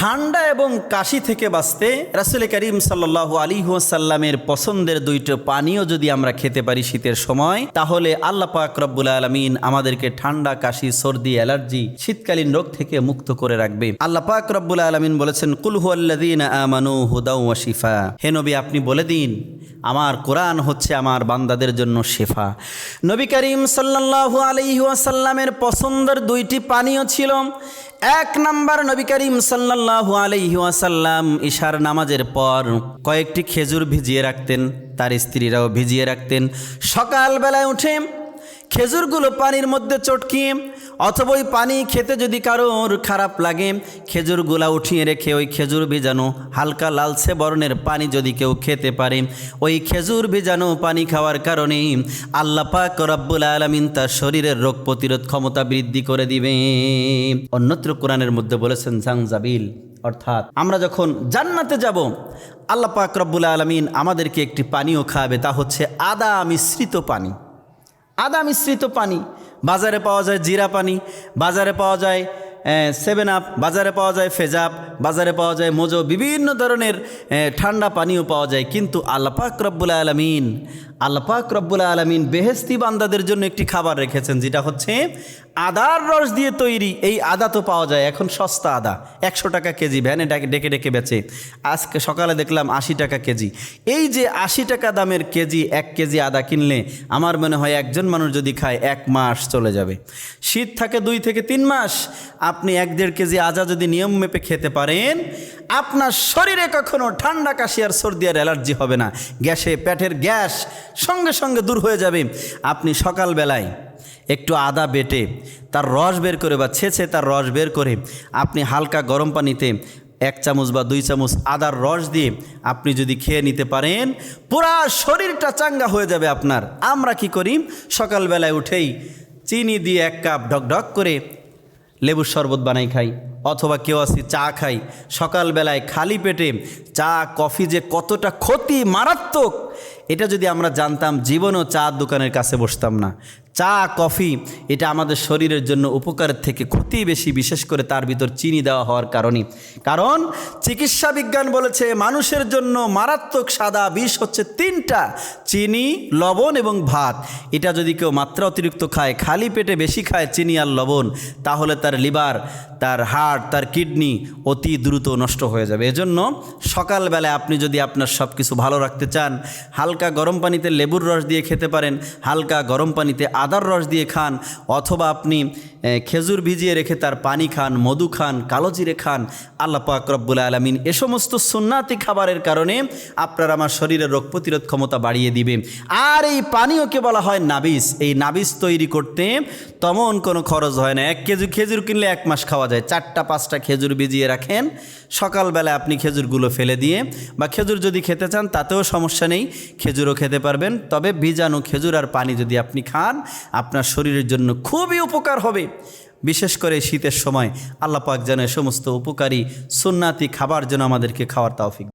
ঠান্ডা এবং কাশি থেকে বাঁচতে রাসুল করিম সাল্লাহ আলী সাল্লামের পছন্দের দুইটো পানীয় যদি আমরা খেতে পারি শীতের সময়, তাহলে আল্লাহ পাক রব্বুল আলমিন আমাদেরকে ঠান্ডা, কাশি, সর্দি, অ্যালার্জি, শীতকালীন রোগ থেকে মুক্ত করে রাখবে। আল্লাহ পাক রব্বুল আলমিন বলেছেন কুলহু আল্লাদিন আমানু হুদাউ শিফা। হে নবী, আপনি বলে দিন, আমার কোরআন হচ্ছে আমার বান্দাদের জন্য শেফা। নবী করিম সাল্লাহ আলহিহাসাল্লামের পছন্দের দুইটি পানীয় ছিল এক নাম্বার নবী করিম সাল্লাল্লাহু আলাইহি ওয়াসাল্লাম ইশার নামাজের পর কয়েকটি খেজুর ভিজিয়ে রাখতেন, তার স্ত্রীরাও ভিজিয়ে রাখতেন। সকালবেলায় উঠে খেজুরগুলো পানির মধ্যে চটকিয়ে অথবা ওই পানি খেতে যদি কারোর খারাপ লাগে, খেজুর খেজুরগুলা উঠিয়ে রেখে ওই খেজুর ভিজানো হালকা লালচে বর্ণের পানি যদি কেউ খেতে পারে, ওই খেজুর ভিজানো পানি খাওয়ার কারণে আল্লাহ পাক রব্বুল আলমিন তার শরীরের রোগ প্রতিরোধ ক্ষমতা বৃদ্ধি করে দিবে। অন্যত্র কোরআনের মধ্যে বলেছেন জাংজাবিল অর্থাৎ আমরা যখন জান্নাতে যাব, আল্লাহ পাক রব্বুল আলমিন আমাদেরকে একটি পানীয় খাওয়াবে, তা হচ্ছে আদা মিশ্রিত পানি। আদা মিশ্রিত পানি। বাজারে পাওয়া যায় জিরা পানি বাজারে পাওয়া যায় সেভেন আপ বাজারে পাওয়া যায় ফেজাপ বাজারে পাওয়া যায় মোজো, বিভিন্ন ধরনের ঠান্ডা পানীয় পাওয়া যায়। কিন্তু আল্লাপাক রব্বুল আলমিন আল্লাপাক রব্বুল আলমিন বেহেস্তি বান্দাদের জন্য একটি খাবার রেখেছেন, যেটা হচ্ছে আদার রস দিয়ে তৈরি। এই আদা তো পাওয়া যায়, এখন সস্তা আদা, একশো টাকা কেজি, ভ্যানে ডাকে ডেকে ডেকে বেচে। আজকে সকালে দেখলাম আশি টাকা কেজি। এই যে আশি টাকা দামের কেজি, এক কেজি আদা কিনলে, আমার মনে হয় একজন মানুষ যদি খায়, এক মাস চলে যাবে। শীত থাকে দুই থেকে তিন মাস আপনি এক দেড় কেজি আজা যদি নিয়ম মেপে খেতে পারেন, আপনার শরীরে কখনো ঠান্ডা কাশি আর সর্দি আর অ্যালার্জি হবে না। গ্যাসে, পেটের গ্যাস সঙ্গে সঙ্গে দূর হয়ে যাবে। আপনি সকালবেলায় একটু আদা বেটে তার রস বের করে বা ছেঁচে তার রস বের করে আপনি হালকা গরম পানিতে এক চামচ বা দুই চামচ আদার রস দিয়ে আপনি যদি খেয়ে নিতে পারেন, পুরা শরীরটা চাঙ্গা হয়ে যাবে আপনার। আমরা কি করি? সকালবেলায় উঠেই চিনি দিয়ে এক কাপ ঢক ঢক করে লেবুর শরবত বানাই খাই, অথবা কেউ আসি চা খাই, সকালবেলায় খালি পেটে চা, কফি যে কতটা ক্ষতি মারাত্মক এটা যদি আমরা জানতাম, জীবনও চা দোকানের কাছে বসতাম না। চা, কফি, এটা আমাদের শরীরের জন্য উপকারের থেকে ক্ষতি বেশি, বিশেষ করে তার ভিতর চিনি দেওয়া হওয়ার কারণে কারণ, চিকিৎসা বিজ্ঞান বলেছে, মানুষের জন্য মারাত্মক সাদা বিষ হচ্ছে তিনটা, চিনি, লবণ এবং ভাত। এটা যদি কেউ মাত্রা অতিরিক্ত খায়, খালি পেটে বেশি খায় চিনি আর লবণ, তাহলে তার লিভার, তার হার্ট তার কিডনি অতি দ্রুত নষ্ট হয়ে যাবে। এজন্য সকালবেলায় আপনি যদি আপনার সব কিছু ভালো রাখতে চান হালকা গরম পানিতে লেবুর রস দিয়ে খেতে পারেন, হালকা গরম পানিতে আদার রস দিয়ে খান, অথবা আপনি খেজুর ভিজিয়ে রেখে তার পানি খান, মধু খান, কালো জিরে খান, আল্লাহ পাক রব্বুল আলমিন এ সমস্ত সুন্নাতি খাবারের কারণে আপনার আমার শরীরের রোগ প্রতিরোধ ক্ষমতা বাড়িয়ে দিবে। আর এই পানীয়কে বলা হয় নাবিস। এই নাবিস তৈরি করতে তেমন কোনো খরচ হয় না। এক কেজি খেজুর কিনলে এক মাস খাওয়া যায়। চারটা, পাঁচটা খেজুর ভিজিয়ে রাখেন। সকালবেলা আপনি খেজুরগুলো ফেলে দিয়ে বা খেজুর যদি খেতে চান, তাতেও সমস্যা নেই। খেজুরও খেতে পারবেন। তবে বীজাণু খেজুর আর পানি যদি আপনি খান, আপনার শরীরের জন্য খুবই উপকার হবে। বিশেষ করে শীতের সময় আল্লাপাক যেন সমস্ত উপকারী, সুন্নাতি খাবার যেন আমাদেরকে খাওয়ার তাওফিক